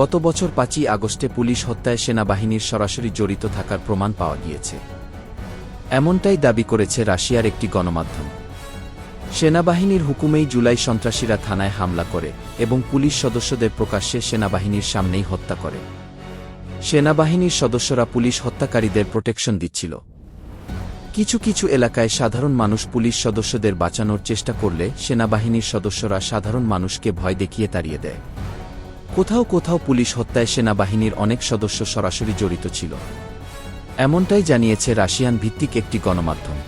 গত বছর পাঁচই আগস্টে পুলিশ হত্যায় সেনাবাহিনীর সরাসরি জড়িত থাকার প্রমাণ পাওয়া গিয়েছে। এমনটাই দাবি করেছে রাশিয়ার একটি গণমাধ্যম। সেনাবাহিনীর হুকুমেই জুলাই সন্ত্রাসীরা থানায় হামলা করে এবং পুলিশ সদস্যদের প্রকাশ্যে সেনাবাহিনীর সামনেই হত্যা করে। সেনাবাহিনীর সদস্যরা পুলিশ হত্যাকারীদের প্রোটেকশন দিচ্ছিল। কিছু কিছু এলাকায় সাধারণ মানুষ পুলিশ সদস্যদের বাঁচানোর চেষ্টা করলে সেনাবাহিনীর সদস্যরা সাধারণ মানুষকে ভয় দেখিয়ে তাড়িয়ে দেয়। কোথাও কোথাও পুলিশ হত্যায় সেনাবাহিনীর অনেক সদস্য সরাসরি জড়িত ছিল। এমনটাই জানিয়েছে রাশিয়ান ভিত্তিক একটি গণমাধ্যম।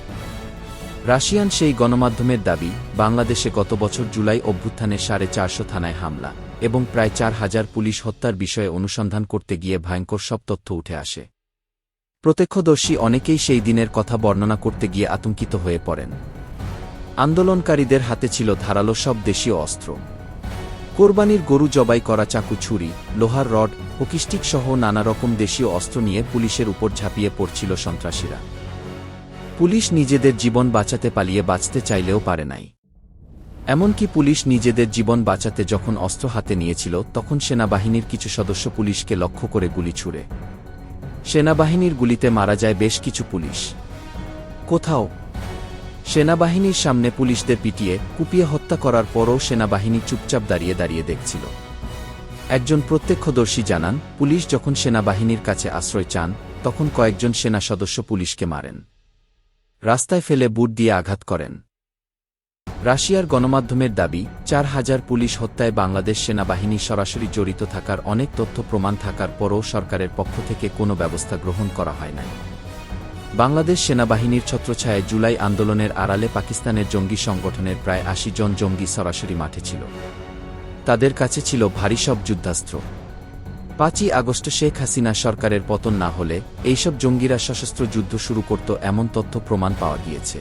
রাশিয়ান সেই গণমাধ্যমের দাবি, বাংলাদেশে গত বছর জুলাই অভ্যুত্থানে সাড়ে চারশো থানায় হামলা এবং প্রায় চার হাজার পুলিশ হত্যার বিষয়ে অনুসন্ধান করতে গিয়ে ভয়ঙ্কর সব তথ্য উঠে আসে। প্রত্যক্ষদর্শী অনেকেই সেই দিনের কথা বর্ণনা করতে গিয়ে আতঙ্কিত হয়ে পড়েন। আন্দোলনকারীদের হাতে ছিল ধারালো সব দেশীয় অস্ত্র। কোরবানির গরু জবাই করা চাকু ছুরি, লোহার রড হকিস্টিক সহ নানা রকম দেশীয় অস্ত্র নিয়ে পুলিশের উপর ঝাঁপিয়ে পড়ছিল সন্ত্রাসীরা। পুলিশ নিজেদের জীবন বাঁচাতে পালিয়ে বাঁচতে চাইলেও পারে নাই। এমনকি পুলিশ নিজেদের জীবন বাঁচাতে যখন অস্ত্র হাতে নিয়েছিল, তখন সেনাবাহিনীর কিছু সদস্য পুলিশকে লক্ষ্য করে গুলি ছুড়ে। সেনাবাহিনীর গুলিতে মারা যায় বেশ কিছু পুলিশ। কোথাও সেনাবাহিনীর সামনে পুলিশদের পিটিয়ে, কুপিয়ে হত্যা করার পরও সেনাবাহিনী চুপচাপ দাঁড়িয়ে দাঁড়িয়ে দেখছিল। একজন প্রত্যক্ষদর্শী জানান, পুলিশ যখন সেনাবাহিনীর কাছে আশ্রয় চান, তখন কয়েকজন সেনা সদস্য পুলিশকে মারেন। রাস্তায় ফেলে বুট দিয়ে আঘাত করেন। রাশিয়ার গণমাধ্যমের দাবি, চার হাজার পুলিশ হত্যায় বাংলাদেশ সেনাবাহিনী সরাসরি জড়িত থাকার অনেক তথ্য প্রমাণ থাকার পরও সরকারের পক্ষ থেকে কোনো ব্যবস্থা গ্রহণ করা হয় নাই। বাংলাদেশ সেনাবাহিনীর ছত্রছায়ায় জুলাই আন্দোলনের আড়ালে পাকিস্তানের জঙ্গি সংগঠনের প্রায় আশি জন জঙ্গি সরাসরি মাঠে ছিল। তাদের কাছে ছিল ভারী সব যুদ্ধাস্ত্র। পাঁচই আগস্ট শেখ হাসিনা সরকারের পতন না হলে এইসব জঙ্গিরা সশস্ত্র যুদ্ধ শুরু করত এমন তথ্য প্রমাণ পাওয়া গিয়েছে।